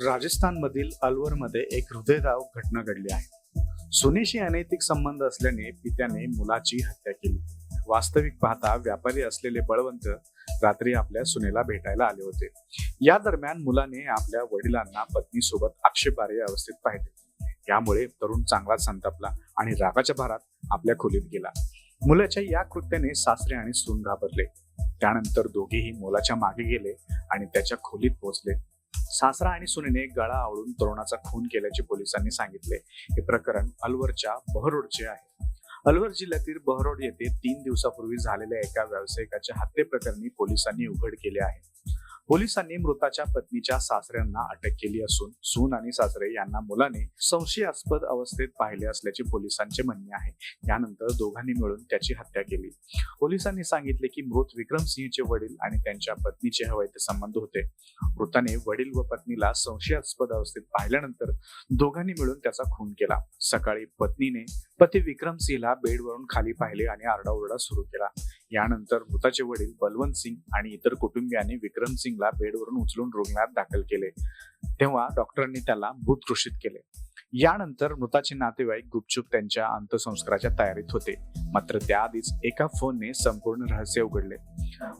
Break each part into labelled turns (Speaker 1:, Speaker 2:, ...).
Speaker 1: राजस्थानमधील अलवरमध्ये एक हृदयदाव घटना घडली आहे. सुनेशी अनैतिक संबंध असल्याने पित्याने मुलाची हत्या केली. वास्तविक पाहता व्यापारी असलेले बळवंत रात्री आपल्या सुनेला भेटायला आले होते. या दरम्यान मुलाने आपल्या वडिलांना पत्नीसोबत आक्षेपार्ह अवस्थेत पाहिले. यामुळे तरुण चांगलाच संतापला आणि रागाच्या भारात आपल्या खोलीत गेला. मुलाच्या या कृत्याने सासरे आणि सून घाबरले. त्यानंतर दोघेही मुलाच्या मागे गेले आणि त्याच्या खोलीत पोहोचले. सासरा आणि सुनेने गळा आवळून तरुणाचा खून केल्याचे पोलिसांनी सांगितले. हे प्रकरण अलवरच्या बहरोडचे आहे. अलवर जिल्ह्यातील बहरोड येथे तीन दिवसापूर्वी झालेल्या एका व्यावसायिकाच्या हत्येप्रकरणी पोलिसांनी उघड केले आहे. पोलिसांनी मृताच्या पत्नीच्या सासऱ्यांना अटक केली असून सून आणि सासरे यांना मुलाने संशयास्पद अवस्थेत पाहिले असल्याचे पोलिसांचे म्हणणे आहे. यानंतर दोघांनी मिळून त्याची हत्या केली. पोलिसांनी सांगितले की मृत विक्रम सिंहचे वडील आणि त्यांच्या पत्नीचे हवैते संबंध होते. मृताने वडील व पत्नीला संशयास्पद अवस्थेत पाहिल्यानंतर दोघांनी मिळून त्याचा खून केला. सकाळी पत्नीने पती विक्रम सिंहला बेडवरून खाली पाहिले आणि आरडाओरडा सुरू केला. यानंतर मृताचे वडील बलवंत सिंग आणि इतर कुटुंबियांनी विक्रम सिंगला बेडवरून उचलून रुग्णालयात दाखल केले. तेव्हा डॉक्टरांनी त्याला मृत घोषित केले. यानंतर मृताचे नातेवाईक गुपचूप त्यांच्या अंत्यसंस्काराच्या तयारीत होते. मात्र त्याआधीच एका फोनने संपूर्ण रहस्य उघडले.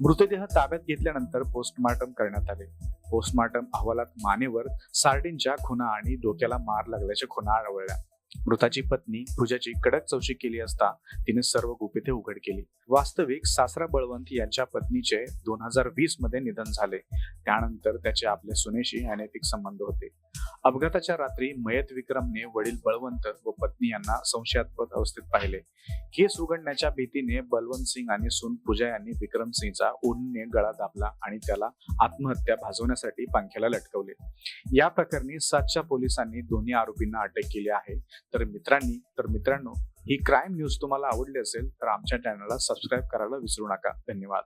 Speaker 1: मृतदेह ताब्यात घेतल्यानंतर पोस्टमार्टम करण्यात आले. पोस्टमार्टम अहवालात मानेवर सार्डिनच्या खुणा आणि डोक्याला मार लागल्याच्या खुणा आढळल्या. मृताची पत्नी भुजाची कडक चौशी केली असता तिने सर्व गुपिते उघड केली. वास्तविक सासरा बळवंत यांच्या पत्नीचे दोन हजार वीसमध्ये निधन झाले. त्यानंतर त्याचे आपल्या सुनेशी अनैतिक संबंध होते. अपघाताच्या रात्री मयत विक्रमने वडील बळवंत व पत्नी यांना संशयास्पद अवस्थेत पाहिले. केस उघडण्याच्या भीतीने बलवंत सिंग आणि सून पूजा यांनी विक्रम सिंगचा ओढणीने गळा दाबला आणि त्याला आत्महत्या भाजवण्यासाठी पंख्याला लटकवले. या प्रकरणी सातच्या पोलिसांनी दोन्ही आरोपींना अटक केली आहे. तर मित्रांनी तर मित्रांनो ही क्राईम न्यूज तुम्हाला आवडली असेल तर आमच्या चॅनलला सबस्क्राईब करायला विसरू नका. धन्यवाद.